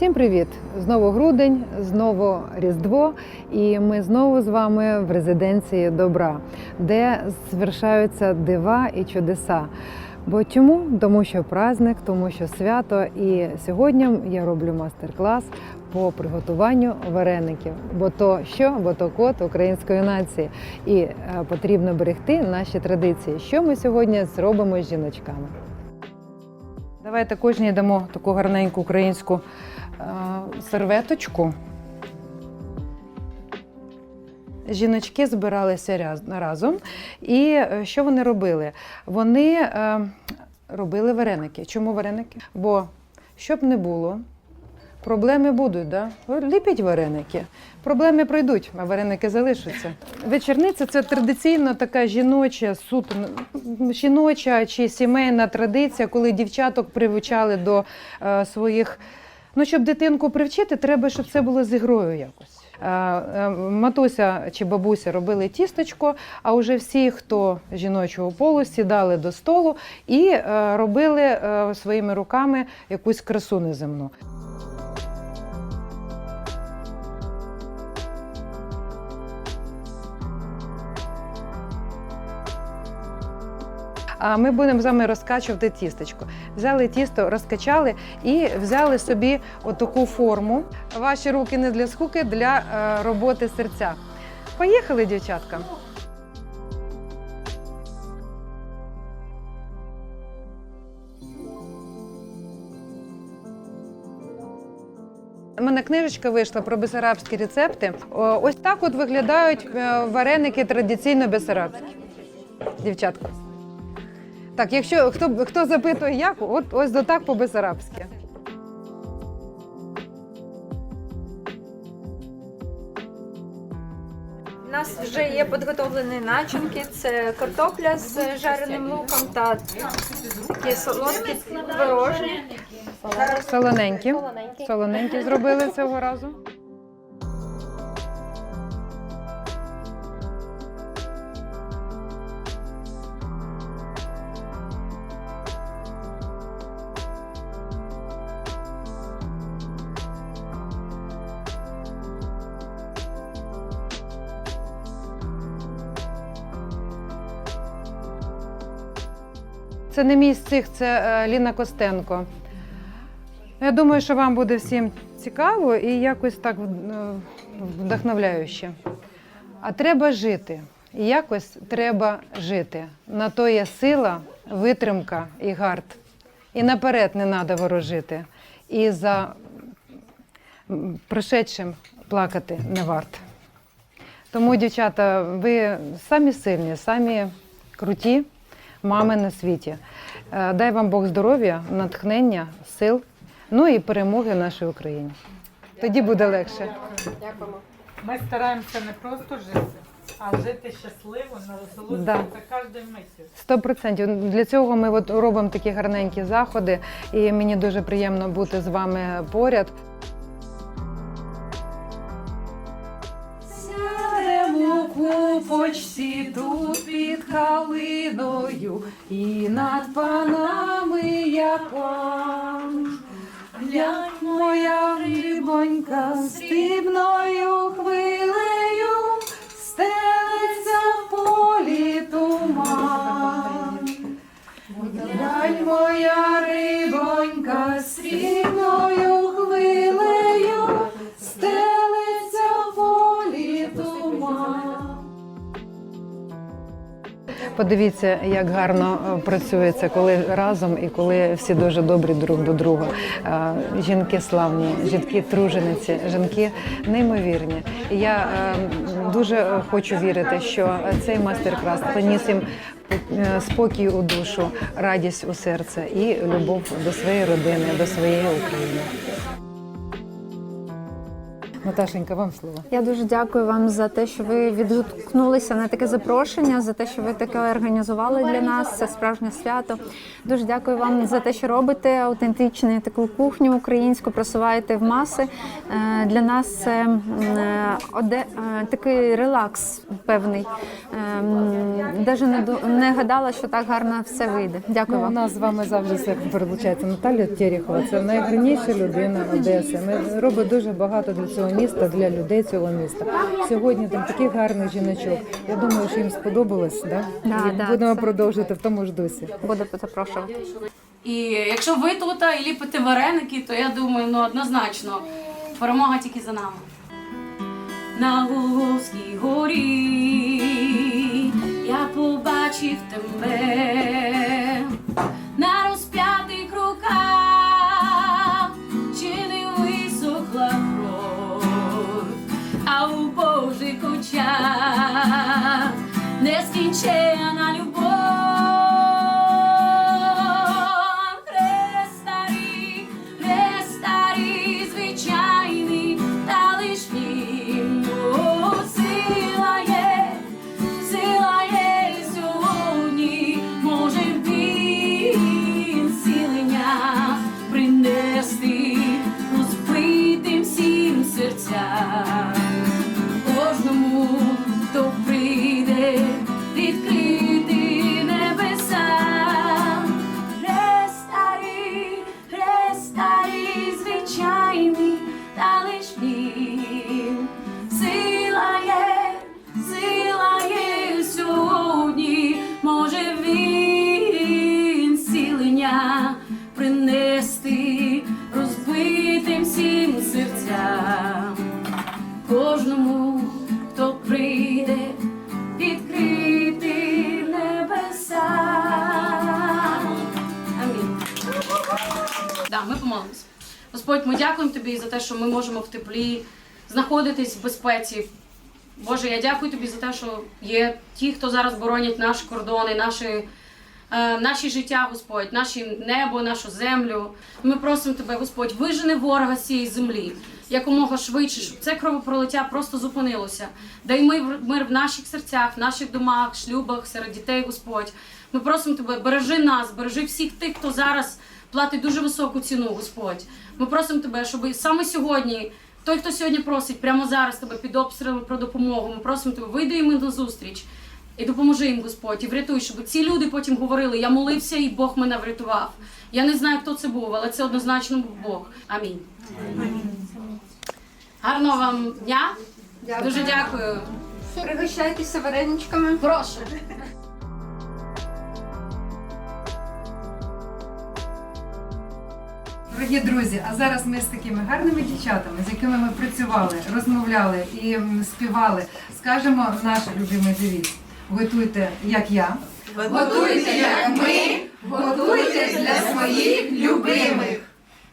Всім привіт! Знову грудень, знову Різдво, і ми знову з вами в резиденції добра, де звершаються дива і чудеса. Бо чому? Тому що праздник, тому що свято. І сьогодні я роблю майстер-клас по приготуванню вареників. Бо то що, бо то код української нації. І е, потрібно берегти наші традиції. Що ми сьогодні зробимо з жіночками? Давайте кожній дамо таку гарненьку українську серветочку. Жіночки збиралися разом. І е, що вони робили? Вони е, робили вареники. Чому вареники? Бо щоб не було, проблеми будуть. Да? Ліпіть вареники. Проблеми пройдуть, а вареники залишаться. Вечірниця це традиційно така жіноча, суто жіноча чи сімейна традиція, коли дівчаток привчали до е, своїх. Ну, щоб дитинку привчити, треба, щоб це було з ігрою якось. Е, е, Матуся чи бабуся робили тістечко, а вже всі, хто жіночого полу, сідали до столу і е, робили своїми руками якусь красу неземну. Ми будемо з вами розкачувати тістечко. Взяли тісто, розкачали і взяли собі отаку форму. Ваші руки не для скуки, для е, роботи серця. Поїхали, дівчатка. У мене книжечка вийшла про бесарабські рецепти. Ось так от виглядають е, вареники традиційно бесарабські. Дівчатка. Так, якщо хто, хто запитує, як, от ось до так по-бесарабськи. У нас вже є підготовлені начинки. Це картопля з жареним луком та такі солодкі творожні. Солоненькі. Солоненькі зробили цього разу. Це не мій стих, це е, Ліна Костенко. Я думаю, що вам буде всім цікаво і якось так е, вдохновляюще. А треба жити. І якось треба жити. На то є сила, витримка і гард. І наперед не треба ворожити. І за прошедшим плакати не варт. Тому, дівчата, ви самі сильні, самі круті мами на світі. Е, Дай вам Бог здоров'я, натхнення, сил, ну і перемоги в нашій Україні. Тоді буде легше. Ми стараємося не просто жити, а жити щасливо, насолоджуватися Да. кожною миттю. Сто процентів. Для цього ми от робимо такі гарненькі заходи, і мені дуже приємно бути з вами поряд. Сядемо в купочці тут під калиною, і над панами я пан. Глянь, моя рибонька срібною хвилею стелиться в полі туман. Глянь, моя Подивіться, як гарно е, працюється, коли разом і коли всі дуже добрі друг до друга. Е, Жінки славні, жінки тружениці, жінки неймовірні. Я е, дуже хочу вірити, що цей майстер-клас приніс їм спокій у душу, радість у серце і любов до своєї родини, до своєї України. Наташенька, вам слово. Я дуже дякую вам за те, що ви відгукнулися на таке запрошення, за те, що ви таке організували для нас. Це справжнє свято. Дуже дякую вам за те, що робите аутентичну таку кухню українську, просуваєте в маси. Е, Для нас це е, е, такий релакс певний. Навіть не, гадала, що так гарно все вийде. Дякую Ну, у нас з вами завжди все перелучається. Наталя Терехова це найгарніша людина Одеси. Ми робить дуже багато для цього міста, для людей цього міста. Сьогодні там таких гарних жіночок. Я думаю, що їм сподобалось. Да? Да, І да, будемо це- продовжувати в тому ж дусі. Буду запрошувати. І якщо ви тут і ліпите вареники, то я думаю, ну однозначно перемога тільки за нами. На Голгофській горі я побачив тебе на розп'ятих руках, чи нескінчена любов. Господь, ми дякуємо тобі за те, що ми можемо в теплі знаходитись в безпеці. Боже, я дякую тобі за те, що є ті, хто зараз боронять наші кордони, наші, е, наші життя, Господь, наше небо, нашу землю. Ми просимо тебе, Господь, вижени ворога з цієї землі якомога швидше, щоб це кровопролиття просто зупинилося. Дай мир, мир в наших серцях, в наших домах, шлюбах, серед дітей, Господь. Ми просимо тебе, бережи нас, бережи всіх тих, хто зараз платить дуже високу ціну, Господь. Ми просимо тебе, щоб саме сьогодні. Той, хто сьогодні просить прямо зараз тебе під обстрілами про допомогу, ми просимо тебе, вийди їм на зустріч і допоможи їм, Господь, і врятуй, щоб ці люди потім говорили: я молився, і Бог мене врятував. Я не знаю, хто це був, але це однозначно був Бог. Амінь. Гарного вам дня. Дуже дякую. Пригощайтеся вареничками. Прошу. Дорогі друзі, а зараз ми з такими гарними дівчатами, з якими ми працювали, розмовляли і співали, скажемо наш любимий девіз. Готуйте, як я. Готуйте, як ми, готуйте для своїх любимих.